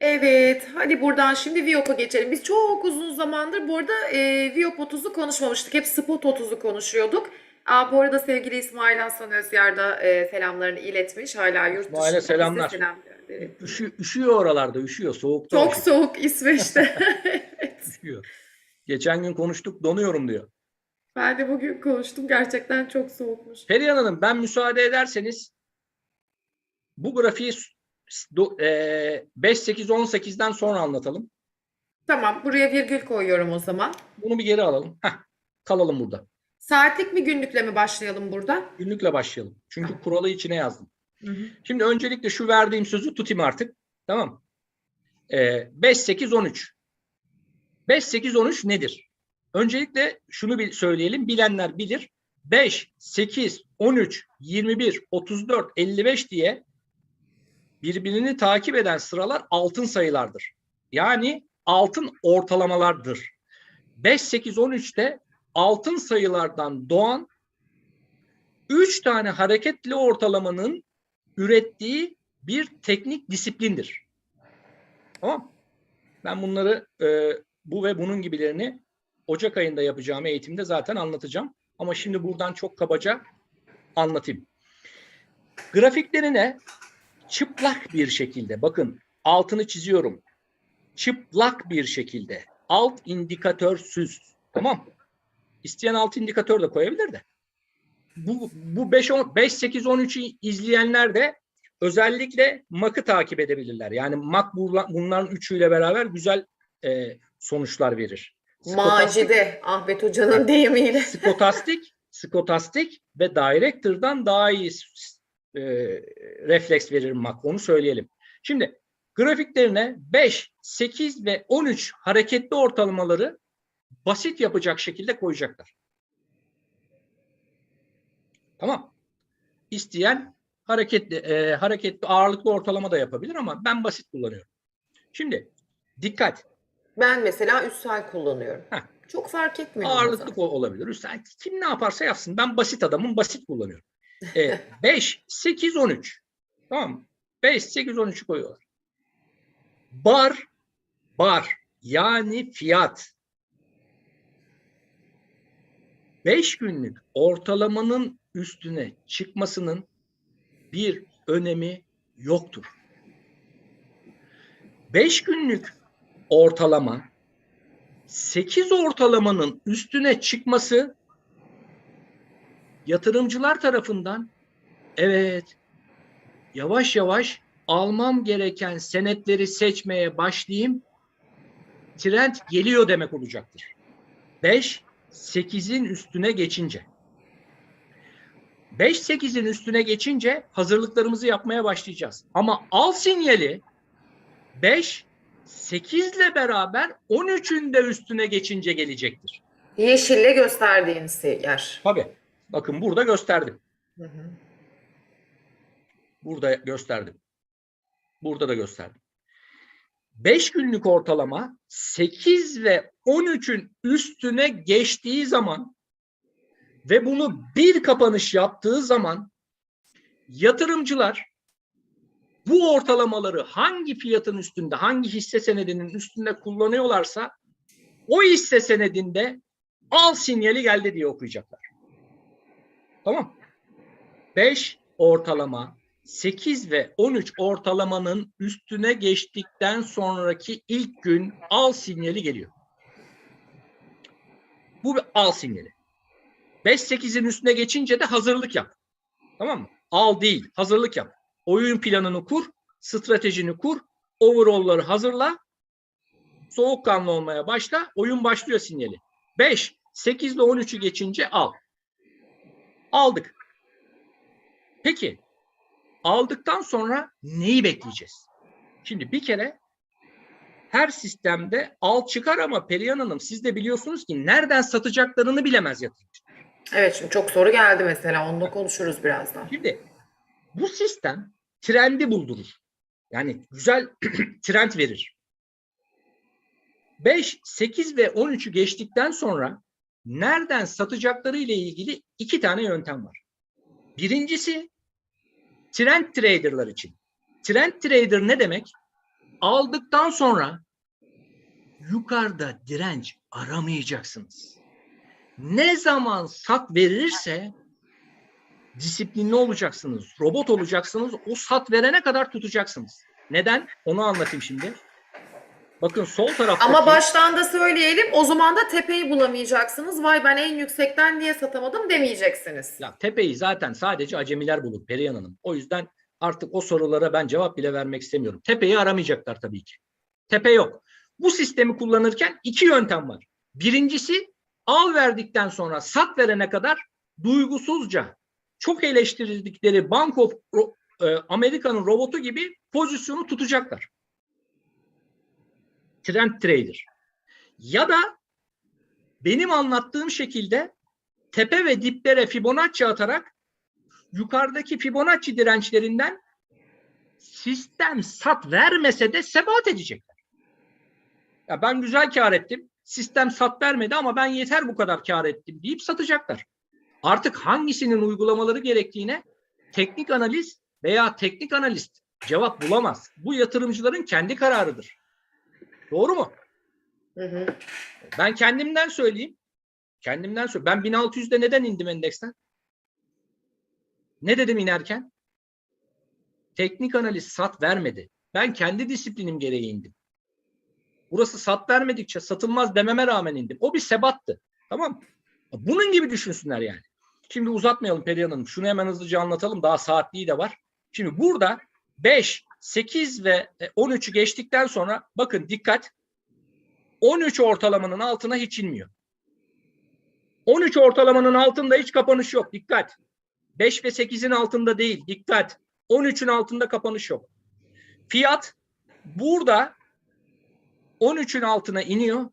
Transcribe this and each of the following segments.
Evet, hadi buradan şimdi Viyop'a geçelim. Biz çok uzun zamandır bu arada e, Viyop 30'u konuşmamıştık. Hep Spot 30'u konuşuyorduk. Aa, bu arada sevgili İsmail Hasan Özyer da e, selamlarını iletmiş. Hala yurt İsmail'e dışında selamlar. bize selam gönderir. Üşü, üşüyor oralarda, üşüyor. Soğukta Çok üşüyor. soğuk İsveç'te. Evet. üşüyor. Geçen gün konuştuk, donuyorum diyor. Ben de bugün konuştum. Gerçekten çok soğukmuş. Perihan Hanım, ben müsaade ederseniz bu grafiği e, 5-8-18'den sonra anlatalım. Tamam, buraya virgül koyuyorum o zaman. Bunu bir geri alalım. Heh, kalalım burada. Saatlik mi günlükle mi başlayalım burada? Günlükle başlayalım. Çünkü kuralı içine yazdım. Hı hı. Şimdi öncelikle şu verdiğim sözü tutayım artık. Tamam. Ee, 5, 8, 13. 5, 8, 13 nedir? Öncelikle şunu bir söyleyelim. Bilenler bilir. 5, 8, 13, 21, 34, 55 diye birbirini takip eden sıralar altın sayılardır. Yani altın ortalamalardır. 5, 8, 13 de altın sayılardan doğan 3 tane hareketli ortalamanın ürettiği bir teknik disiplindir. Tamam. Ben bunları e, bu ve bunun gibilerini Ocak ayında yapacağım eğitimde zaten anlatacağım. Ama şimdi buradan çok kabaca anlatayım. Grafiklerine çıplak bir şekilde bakın altını çiziyorum. Çıplak bir şekilde alt indikatörsüz tamam İsteyen alt indikatör de koyabilir de bu, bu 5, 10, 5, 8, 13'ü izleyenler de özellikle MAK'ı takip edebilirler. Yani bunla- bunların üçüyle beraber güzel e, sonuçlar verir. Macide, Ahmet Hoca'nın deyimiyle. skotastik, skotastik ve director'dan daha iyi e, refleks verir MAK. Onu söyleyelim. Şimdi grafiklerine 5, 8 ve 13 hareketli ortalamaları basit yapacak şekilde koyacaklar. Tamam. İsteyen hareketli e, hareketli ağırlıklı ortalama da yapabilir ama ben basit kullanıyorum. Şimdi dikkat. Ben mesela üssal kullanıyorum. Heh. Çok fark etmiyor. Ağırlıklı olabilir. Üstelik kim ne yaparsa yapsın. Ben basit adamım. Basit kullanıyorum. E, 5, 8, 13. Tamam mı? 5, 8, 13'ü koyuyorlar. Bar, bar yani fiyat. 5 günlük ortalamanın üstüne çıkmasının bir önemi yoktur. 5 günlük ortalama 8 ortalamanın üstüne çıkması yatırımcılar tarafından evet yavaş yavaş almam gereken senetleri seçmeye başlayayım trend geliyor demek olacaktır. 5 8'in üstüne geçince 5 8'in üstüne geçince hazırlıklarımızı yapmaya başlayacağız. Ama al sinyali 5 8 ile beraber 13'ün de üstüne geçince gelecektir. Yeşille gösterdiğiniz yer. Tabii. Bakın burada gösterdim. Hı hı. Burada gösterdim. Burada da gösterdim. 5 günlük ortalama 8 ve 13'ün üstüne geçtiği zaman ve bunu bir kapanış yaptığı zaman yatırımcılar bu ortalamaları hangi fiyatın üstünde, hangi hisse senedinin üstünde kullanıyorlarsa o hisse senedinde al sinyali geldi diye okuyacaklar. Tamam. 5 ortalama 8 ve 13 ortalamanın üstüne geçtikten sonraki ilk gün al sinyali geliyor. Bu bir al sinyali. 5-8'in üstüne geçince de hazırlık yap. Tamam mı? Al değil, hazırlık yap. Oyun planını kur, stratejini kur, overall'ları hazırla, soğukkanlı olmaya başla, oyun başlıyor sinyali. 5, 8 ile 13'ü geçince al. Aldık. Peki, aldıktan sonra neyi bekleyeceğiz? Şimdi bir kere her sistemde al çıkar ama Perihan Hanım siz de biliyorsunuz ki nereden satacaklarını bilemez yatırımcı. Evet şimdi çok soru geldi mesela. Onu da konuşuruz birazdan. Şimdi bu sistem trendi buldurur. Yani güzel trend verir. 5, 8 ve 13'ü geçtikten sonra nereden satacakları ile ilgili iki tane yöntem var. Birincisi trend traderlar için. Trend trader ne demek? Aldıktan sonra yukarıda direnç aramayacaksınız. Ne zaman sat verirse disiplinli olacaksınız, robot olacaksınız. O sat verene kadar tutacaksınız. Neden? Onu anlatayım şimdi. Bakın sol taraftaki Ama baştan da söyleyelim o zaman da tepeyi bulamayacaksınız. Vay ben en yüksekten niye satamadım demeyeceksiniz. ya tepeyi zaten sadece acemiler bulur Perihan Hanım. O yüzden artık o sorulara ben cevap bile vermek istemiyorum. Tepeyi aramayacaklar tabii ki. Tepe yok. Bu sistemi kullanırken iki yöntem var. Birincisi al verdikten sonra sat verene kadar duygusuzca çok eleştirildikleri Bank of e, Amerika'nın robotu gibi pozisyonu tutacaklar. Trend trader. Ya da benim anlattığım şekilde tepe ve diplere Fibonacci atarak yukarıdaki Fibonacci dirençlerinden sistem sat vermese de sebat edecekler. Ya ben güzel kar ettim. Sistem sat vermedi ama ben yeter bu kadar kar ettim deyip satacaklar. Artık hangisinin uygulamaları gerektiğine teknik analiz veya teknik analist cevap bulamaz. Bu yatırımcıların kendi kararıdır. Doğru mu? Hı hı. Ben kendimden söyleyeyim. Kendimden söyleyeyim. Ben 1600'de neden indim endeksten? Ne dedim inerken? Teknik analiz sat vermedi. Ben kendi disiplinim gereği indim. Burası sat vermedikçe satılmaz dememe rağmen indim. O bir sebattı. Tamam? Bunun gibi düşünsünler yani. Şimdi uzatmayalım Perihan Hanım. Şunu hemen hızlıca anlatalım. Daha saatliği de var. Şimdi burada 5, 8 ve e, 13'ü geçtikten sonra bakın dikkat 13 ortalamanın altına hiç inmiyor. 13 ortalamanın altında hiç kapanış yok. Dikkat. 5 ve 8'in altında değil. Dikkat. 13'ün altında kapanış yok. Fiyat burada 13'ün altına iniyor.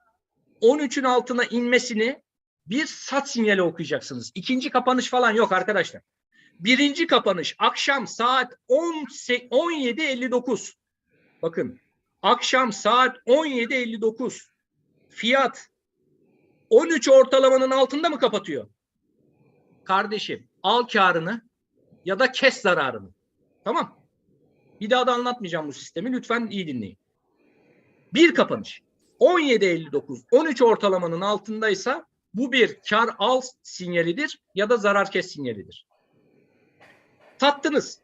13'ün altına inmesini bir sat sinyali okuyacaksınız. İkinci kapanış falan yok arkadaşlar. Birinci kapanış akşam saat 10 17.59. Bakın akşam saat 17.59 fiyat 13 ortalamanın altında mı kapatıyor? Kardeşim al karını ya da kes zararını. Tamam. Bir daha da anlatmayacağım bu sistemi. Lütfen iyi dinleyin. Bir kapanış. 17.59 13 ortalamanın altındaysa bu bir kar al sinyalidir ya da zarar kes sinyalidir. Tattınız.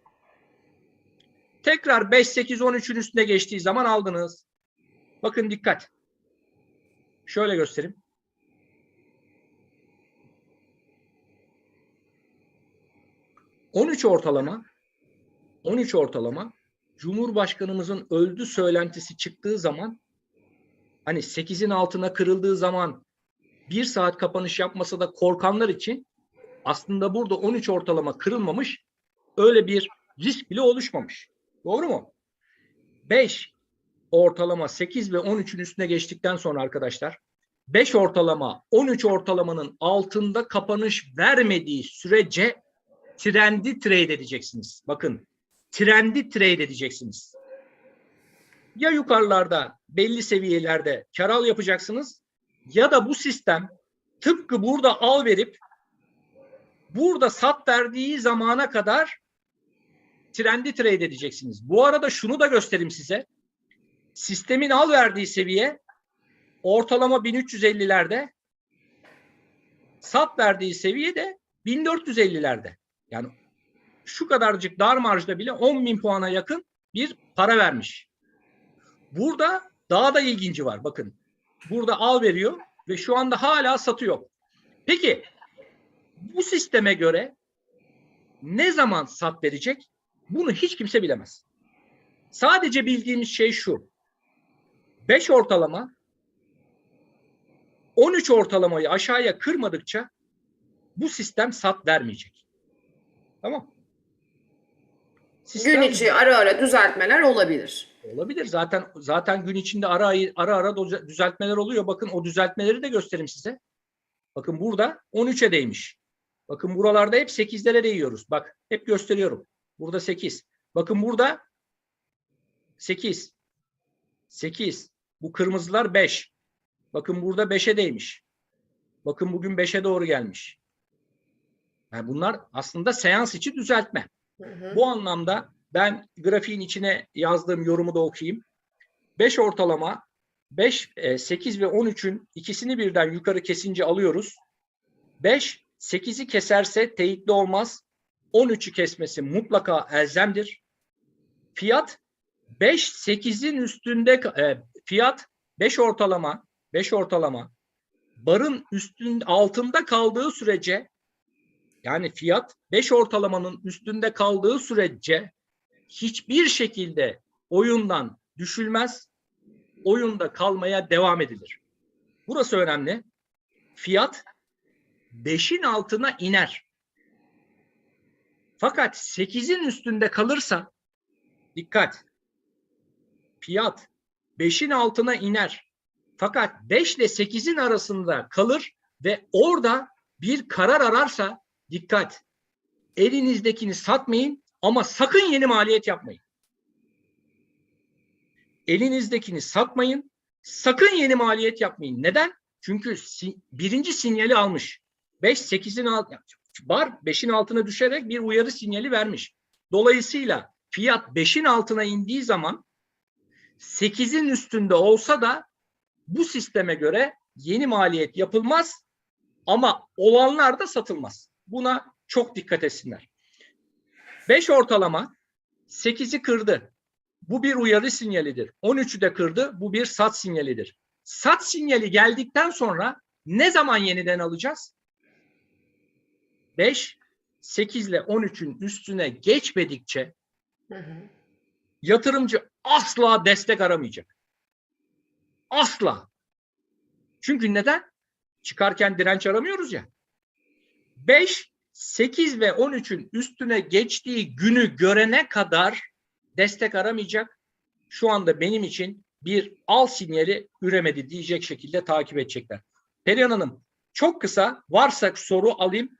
Tekrar 5, 8, 13'ün üstüne geçtiği zaman aldınız. Bakın dikkat. Şöyle göstereyim. ...13 ortalama... ...13 ortalama... ...Cumhurbaşkanımızın öldü söylentisi çıktığı zaman... ...hani 8'in altına kırıldığı zaman... ...bir saat kapanış yapmasa da korkanlar için... ...aslında burada 13 ortalama kırılmamış... ...öyle bir risk bile oluşmamış. Doğru mu? 5 ortalama 8 ve 13'ün üstüne geçtikten sonra arkadaşlar 5 ortalama 13 ortalamanın altında kapanış vermediği sürece trendi trade edeceksiniz. Bakın trendi trade edeceksiniz. Ya yukarılarda belli seviyelerde kar al yapacaksınız ya da bu sistem tıpkı burada al verip burada sat verdiği zamana kadar trendi trade edeceksiniz. Bu arada şunu da göstereyim size. Sistemin al verdiği seviye ortalama 1350'lerde sat verdiği seviye de 1450'lerde. Yani şu kadarcık dar marjda bile 10 bin puana yakın bir para vermiş. Burada daha da ilginci var. Bakın burada al veriyor ve şu anda hala satıyor. Peki bu sisteme göre ne zaman sat verecek? Bunu hiç kimse bilemez. Sadece bildiğimiz şey şu. 5 ortalama 13 ortalamayı aşağıya kırmadıkça bu sistem sat vermeyecek. Tamam. Sistem Gün içi ara ara düzeltmeler olabilir. olabilir. Zaten zaten gün içinde ara ara ara düzeltmeler oluyor. Bakın o düzeltmeleri de göstereyim size. Bakın burada 13'e değmiş. Bakın buralarda hep 8'lere değiyoruz. Bak hep gösteriyorum. Burada 8. Bakın burada 8. 8. Bu kırmızılar 5. Bakın burada 5'e değmiş. Bakın bugün 5'e doğru gelmiş. Yani bunlar aslında seans içi düzeltme. Hı hı. Bu anlamda ben grafiğin içine yazdığım yorumu da okuyayım. 5 ortalama 5, 8 ve 13'ün ikisini birden yukarı kesince alıyoruz. 5, 8'i keserse teyitli olmaz. 13'ü kesmesi mutlaka elzemdir. Fiyat 5, 8'in üstünde e, fiyat 5 ortalama 5 ortalama barın üstün altında kaldığı sürece yani fiyat 5 ortalamanın üstünde kaldığı sürece hiçbir şekilde oyundan düşülmez. Oyunda kalmaya devam edilir. Burası önemli. Fiyat 5'in altına iner. Fakat 8'in üstünde kalırsa dikkat. Fiyat 5'in altına iner. Fakat 5 ile 8'in arasında kalır ve orada bir karar ararsa dikkat. Elinizdekini satmayın ama sakın yeni maliyet yapmayın. Elinizdekini satmayın, sakın yeni maliyet yapmayın. Neden? Çünkü si- birinci sinyali almış. 5 8'in alt bar 5'in altına düşerek bir uyarı sinyali vermiş. Dolayısıyla fiyat 5'in altına indiği zaman 8'in üstünde olsa da bu sisteme göre yeni maliyet yapılmaz ama olanlar da satılmaz. Buna çok dikkat etsinler. 5 ortalama 8'i kırdı. Bu bir uyarı sinyalidir. 13'ü de kırdı. Bu bir sat sinyalidir. Sat sinyali geldikten sonra ne zaman yeniden alacağız? 5, 8 ile 13'ün üstüne geçmedikçe Hı hı. yatırımcı asla destek aramayacak. Asla. Çünkü neden? Çıkarken direnç aramıyoruz ya. 5, 8 ve 13'ün üstüne geçtiği günü görene kadar destek aramayacak. Şu anda benim için bir al sinyali üremedi diyecek şekilde takip edecekler. Perihan Hanım çok kısa varsa soru alayım.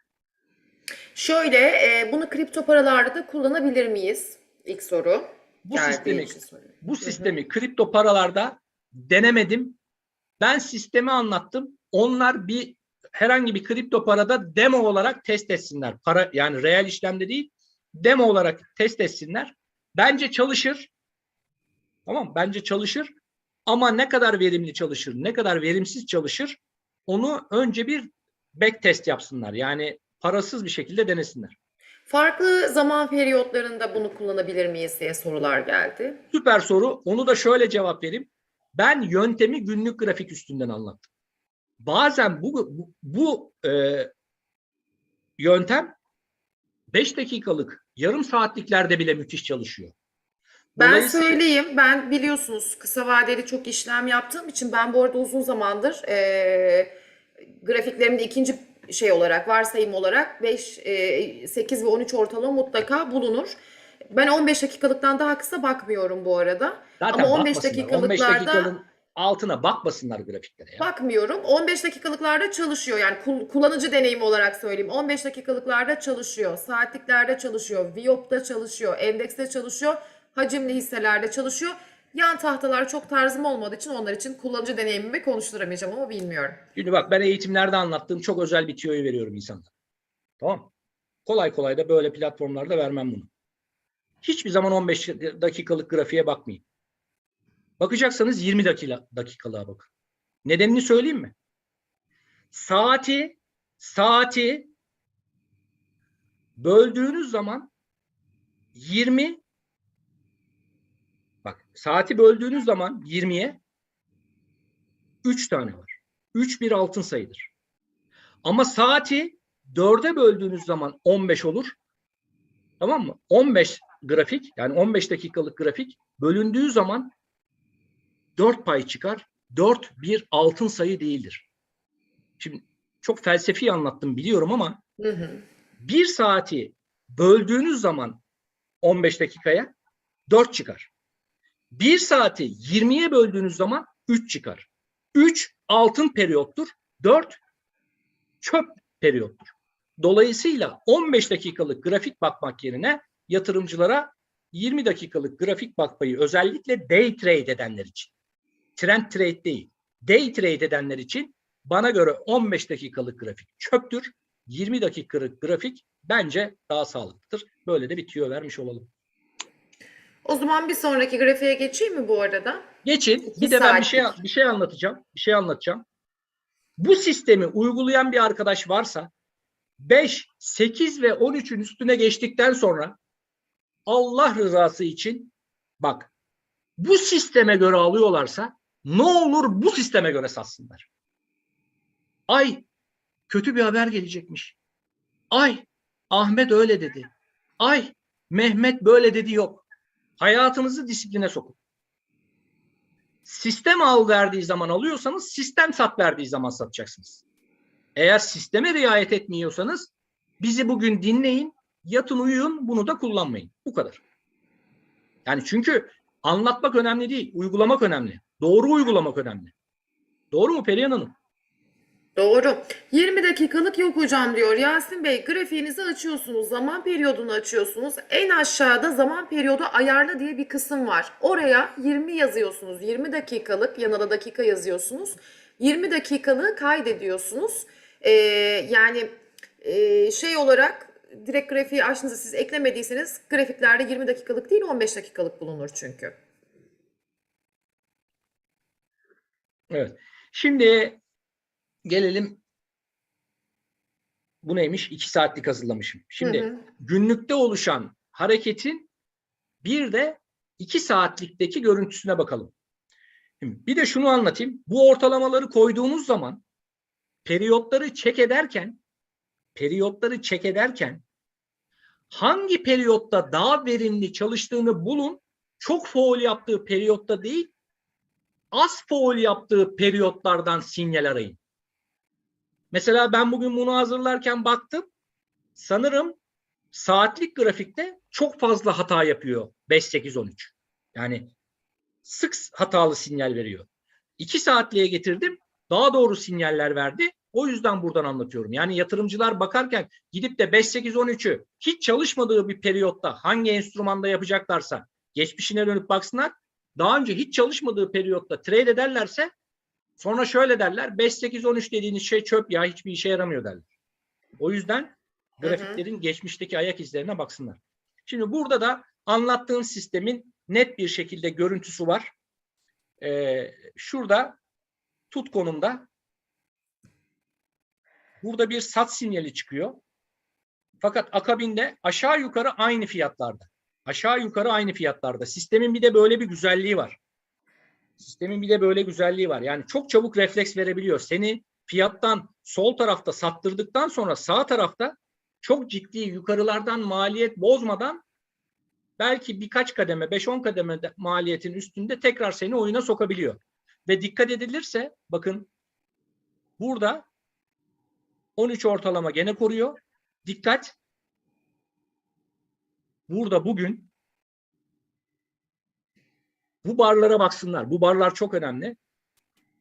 Şöyle, e, bunu kripto paralarda da kullanabilir miyiz? İlk soru. Bu Geldiği sistemi için soruyorum. bu sistemi kripto paralarda denemedim. Ben sistemi anlattım. Onlar bir herhangi bir kripto parada demo olarak test etsinler. Para yani reel işlemde değil, demo olarak test etsinler. Bence çalışır. Tamam, bence çalışır. Ama ne kadar verimli çalışır, ne kadar verimsiz çalışır onu önce bir back test yapsınlar. Yani parasız bir şekilde denesinler. Farklı zaman periyotlarında bunu kullanabilir miyiz diye sorular geldi. Süper soru. Onu da şöyle cevap vereyim. Ben yöntemi günlük grafik üstünden anlattım. Bazen bu bu, bu, e, yöntem 5 dakikalık, yarım saatliklerde bile müthiş çalışıyor. Ben söyleyeyim, ben biliyorsunuz kısa vadeli çok işlem yaptığım için ben bu arada uzun zamandır eee grafiklerimde ikinci şey olarak, varsayım olarak 5, 8 ve 13 ortalama mutlaka bulunur. Ben 15 dakikalıktan daha kısa bakmıyorum bu arada. Zaten Ama 15 bakmasınlar. 15 dakikalıklarda dakikanın altına bakmasınlar grafiklere. Ya. bakmıyorum. 15 dakikalıklarda çalışıyor. Yani kul- kullanıcı deneyimi olarak söyleyeyim. 15 dakikalıklarda çalışıyor. Saatliklerde çalışıyor. Viyop'ta çalışıyor. Endekste çalışıyor. Hacimli hisselerde çalışıyor. Yan tahtalar çok tarzım olmadığı için onlar için kullanıcı deneyimimi konuşturamayacağım ama bilmiyorum. Şimdi bak ben eğitimlerde anlattığım çok özel bir tüyoyu veriyorum insanlara. Tamam. Kolay kolay da böyle platformlarda vermem bunu. Hiçbir zaman 15 dakikalık grafiğe bakmayın. Bakacaksanız 20 dakika, dakikalığa bakın. Nedenini söyleyeyim mi? Saati saati böldüğünüz zaman 20 bak saati böldüğünüz zaman 20'ye 3 tane var. 3 bir altın sayıdır. Ama saati 4'e böldüğünüz zaman 15 olur. Tamam mı? 15 grafik yani 15 dakikalık grafik bölündüğü zaman 4 pay çıkar. 4 bir altın sayı değildir. Şimdi çok felsefi anlattım biliyorum ama Hı hı. bir saati böldüğünüz zaman 15 dakikaya 4 çıkar. Bir saati 20'ye böldüğünüz zaman 3 çıkar. 3 altın periyottur. 4 çöp periyottur. Dolayısıyla 15 dakikalık grafik bakmak yerine yatırımcılara 20 dakikalık grafik bakmayı özellikle day trade edenler için. Trend trade değil. Day trade edenler için bana göre 15 dakikalık grafik çöptür. 20 dakikalık grafik bence daha sağlıklıdır. Böyle de bir tüyo vermiş olalım. O zaman bir sonraki grafiğe geçeyim mi bu arada? Geçin. Bir Bir de ben bir şey bir şey anlatacağım. Bir şey anlatacağım. Bu sistemi uygulayan bir arkadaş varsa 5, 8 ve 13'ün üstüne geçtikten sonra Allah rızası için bak bu sisteme göre alıyorlarsa ne olur bu sisteme göre satsınlar. Ay kötü bir haber gelecekmiş. Ay Ahmet öyle dedi. Ay Mehmet böyle dedi yok. Hayatınızı disipline sokun. Sistem al verdiği zaman alıyorsanız sistem sat verdiği zaman satacaksınız. Eğer sisteme riayet etmiyorsanız bizi bugün dinleyin, yatın uyuyun, bunu da kullanmayın. Bu kadar. Yani çünkü anlatmak önemli değil, uygulamak önemli. Doğru uygulamak önemli. Doğru mu Perihan Hanım? Doğru. 20 dakikalık yok hocam diyor. Yasin Bey grafiğinizi açıyorsunuz. Zaman periyodunu açıyorsunuz. En aşağıda zaman periyodu ayarla diye bir kısım var. Oraya 20 yazıyorsunuz. 20 dakikalık yanına da dakika yazıyorsunuz. 20 dakikalığı kaydediyorsunuz. Ee, yani e, şey olarak direkt grafiği açtığınızda siz eklemediyseniz grafiklerde 20 dakikalık değil 15 dakikalık bulunur çünkü. Evet. Şimdi gelelim bu neymiş? İki saatlik hazırlamışım. Şimdi Hı hı. günlükte oluşan hareketin bir de iki saatlikteki görüntüsüne bakalım. Şimdi bir de şunu anlatayım. Bu ortalamaları koyduğunuz zaman periyotları çek ederken periyotları çek ederken hangi periyotta daha verimli çalıştığını bulun. Çok foul yaptığı periyotta değil, az foul yaptığı periyotlardan sinyal arayın. Mesela ben bugün bunu hazırlarken baktım. Sanırım saatlik grafikte çok fazla hata yapıyor 5 8 13. Yani sık hatalı sinyal veriyor. 2 saatliğe getirdim. Daha doğru sinyaller verdi. O yüzden buradan anlatıyorum. Yani yatırımcılar bakarken gidip de 5 8 13'ü hiç çalışmadığı bir periyotta hangi enstrümanda yapacaklarsa geçmişine dönüp baksınlar. Daha önce hiç çalışmadığı periyotta trade ederlerse sonra şöyle derler 5 8 13 dediğiniz şey çöp ya hiçbir işe yaramıyor derler. O yüzden Hı hı. grafiklerin geçmişteki ayak izlerine baksınlar. Şimdi burada da anlattığım sistemin net bir şekilde görüntüsü var. Ee, şurada tut konumda burada bir sat sinyali çıkıyor. Fakat akabinde aşağı yukarı aynı fiyatlarda. Aşağı yukarı aynı fiyatlarda. Sistemin bir de böyle bir güzelliği var. Sistemin bir de böyle güzelliği var. Yani çok çabuk refleks verebiliyor. Seni fiyattan sol tarafta sattırdıktan sonra sağ tarafta çok ciddi yukarılardan maliyet bozmadan belki birkaç kademe 5-10 kademe de maliyetin üstünde tekrar seni oyuna sokabiliyor. Ve dikkat edilirse bakın burada 13 ortalama gene koruyor. Dikkat. Burada bugün bu barlara baksınlar. Bu barlar çok önemli.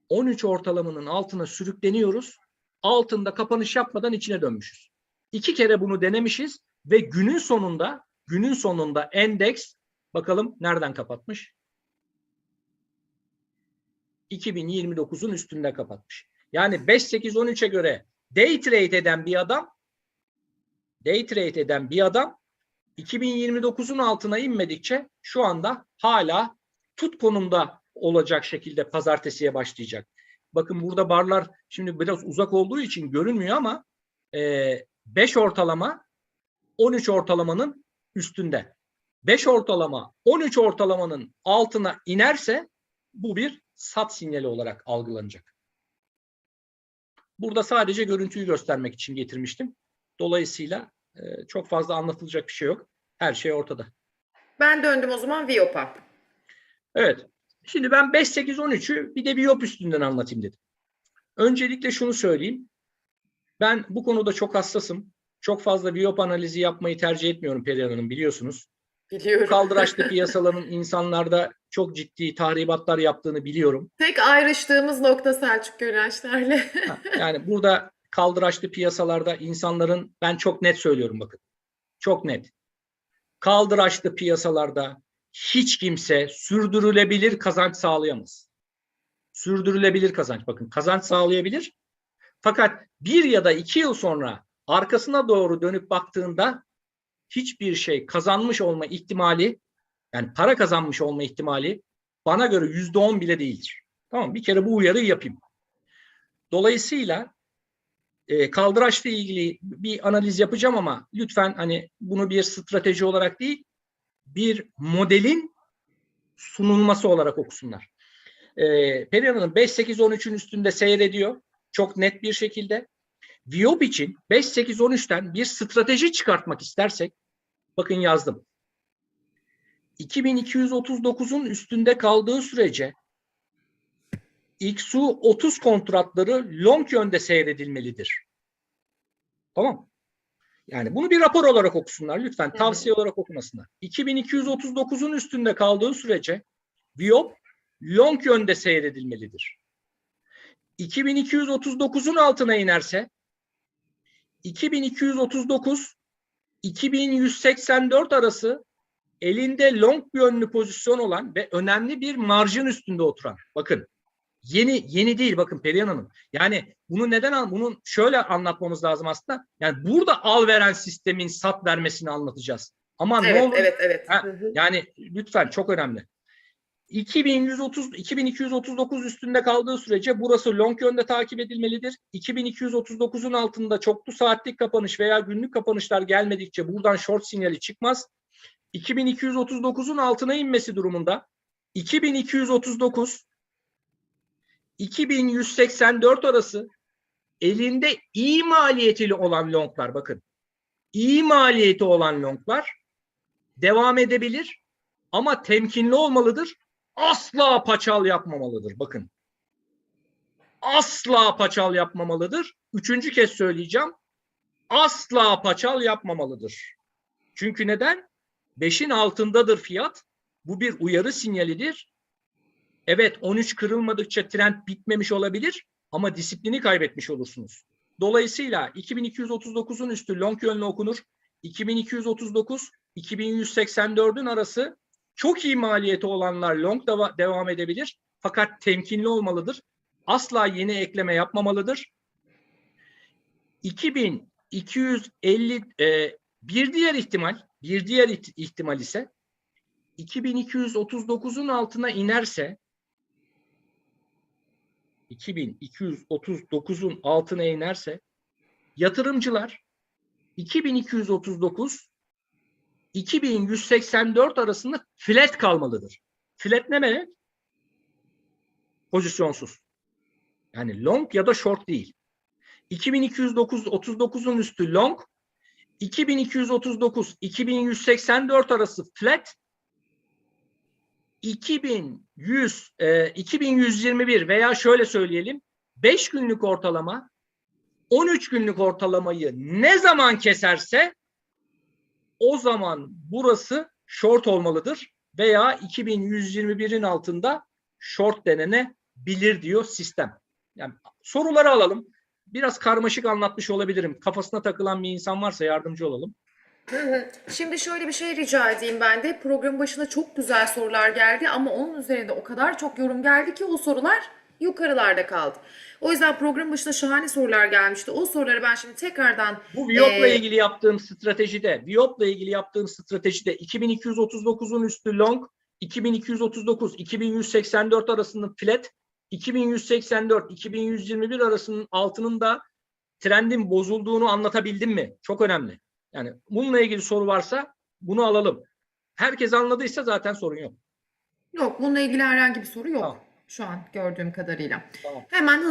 13 ortalamanın altına sürükleniyoruz. Altında kapanış yapmadan içine dönmüşüz. İki kere bunu denemişiz ve günün sonunda günün sonunda endeks bakalım nereden kapatmış? 2029'un üstünde kapatmış. Yani 5 8 13'e göre day trade eden bir adam day trade eden bir adam 2029'un altına inmedikçe şu anda hala tut konumda olacak şekilde pazartesiye başlayacak. Bakın burada barlar şimdi biraz uzak olduğu için görünmüyor ama e, 5 ortalama 13 ortalamanın üstünde. 5 ortalama 13 ortalamanın altına inerse bu bir sat sinyali olarak algılanacak. Burada sadece görüntüyü göstermek için getirmiştim. Dolayısıyla e, çok fazla anlatılacak bir şey yok. Her şey ortada. Ben döndüm o zaman Viyop'a. Evet. Şimdi ben 5 8 13'ü bir de biyop üstünden anlatayım dedim. Öncelikle şunu söyleyeyim. Ben bu konuda çok hassasım. Çok fazla biyop analizi yapmayı tercih etmiyorum Perihan Hanım biliyorsunuz. Biliyorum. Kaldıraçlı piyasaların insanlarda çok ciddi tahribatlar yaptığını biliyorum. Tek ayrıştığımız nokta Selçuk Gönençler'le. Ha, Yani burada kaldıraçlı piyasalarda insanların ben çok net söylüyorum bakın. Çok net. Kaldıraçlı piyasalarda hiç kimse sürdürülebilir kazanç sağlayamaz. Sürdürülebilir kazanç bakın kazanç sağlayabilir. Fakat bir ya da iki yıl sonra arkasına doğru dönüp baktığında hiçbir şey kazanmış olma ihtimali yani para kazanmış olma ihtimali bana göre yüzde on bile değildir. Tamam bir kere bu uyarıyı yapayım. Dolayısıyla e, kaldıraçla ilgili bir analiz yapacağım ama lütfen hani bunu bir strateji olarak değil bir modelin sunulması olarak okusunlar. E, Perihan Hanım 5-8-13'ün üstünde seyrediyor. Çok net bir şekilde. Viyop için 5-8-13'ten bir strateji çıkartmak istersek bakın yazdım. 2239'un üstünde kaldığı sürece XU 30 kontratları long yönde seyredilmelidir. Tamam. Yani bunu bir rapor olarak okusunlar lütfen. Tavsiye olarak okumasınlar. 2239'un üstünde kaldığı sürece Viyop long yönde seyredilmelidir. 2239'un altına inerse 2239 2184 arası elinde long yönlü pozisyon olan ve önemli bir marjın üstünde oturan. Bakın yeni yeni değil bakın Perihan Hanım. Yani bunu neden al bunun şöyle anlatmamız lazım aslında. Yani burada al veren sistemin sat vermesini anlatacağız. Ama ne Evet, olur evet, evet. Ha, yani lütfen çok önemli. 2130 2239 üstünde kaldığı sürece burası long yönde takip edilmelidir. 2239'un altında çoklu saatlik kapanış veya günlük kapanışlar gelmedikçe buradan short sinyali çıkmaz. 2239'un altına inmesi durumunda 2239 2184 arası elinde iyi maliyetli olan longlar bakın. iyi maliyeti olan longlar devam edebilir ama temkinli olmalıdır. Asla paçal yapmamalıdır. Bakın. Asla paçal yapmamalıdır. Üçüncü kez söyleyeceğim. Asla paçal yapmamalıdır. Çünkü neden? Beşin altındadır fiyat. Bu bir uyarı sinyalidir. Evet 13 kırılmadıkça trend bitmemiş olabilir ama disiplini kaybetmiş olursunuz. Dolayısıyla 2239'un üstü long yönlü okunur. 2239 2184'ün arası çok iyi maliyeti olanlar long deva- devam edebilir. Fakat temkinli olmalıdır. Asla yeni ekleme yapmamalıdır. 2250 e, bir diğer ihtimal, bir diğer iht- ihtimal ise 2239'un altına inerse 2239'un altına inerse yatırımcılar 2239 2184 arasında flat kalmalıdır. Flat ne demek? Pozisyonsuz. Yani long ya da short değil. 2209 39'un üstü long, 2239 2184 arası flat, 2100 e, 2121 veya şöyle söyleyelim 5 günlük ortalama 13 günlük ortalamayı ne zaman keserse o zaman burası short olmalıdır veya 2121'in altında short denenebilir diyor sistem. Yani soruları alalım. Biraz karmaşık anlatmış olabilirim. Kafasına takılan bir insan varsa yardımcı olalım. Şimdi şöyle bir şey rica edeyim ben de. Programın başına çok güzel sorular geldi ama onun üzerinde o kadar çok yorum geldi ki o sorular yukarılarda kaldı. O yüzden programın başına şahane sorular gelmişti. O soruları ben şimdi tekrardan Bu Viyop'la Ee, ilgili yaptığım stratejide, Viyop'la ilgili yaptığım stratejide 2239'un üstü long, 2239, 2184 arasının flat, 2184, 2121 arasının altının da trendin bozulduğunu anlatabildim mi? Çok önemli. Yani bununla ilgili soru varsa bunu alalım. Herkes anladıysa zaten sorun yok. yok bununla ilgili herhangi bir soru yok Tamam. şu an gördüğüm kadarıyla. Tamam. Hemen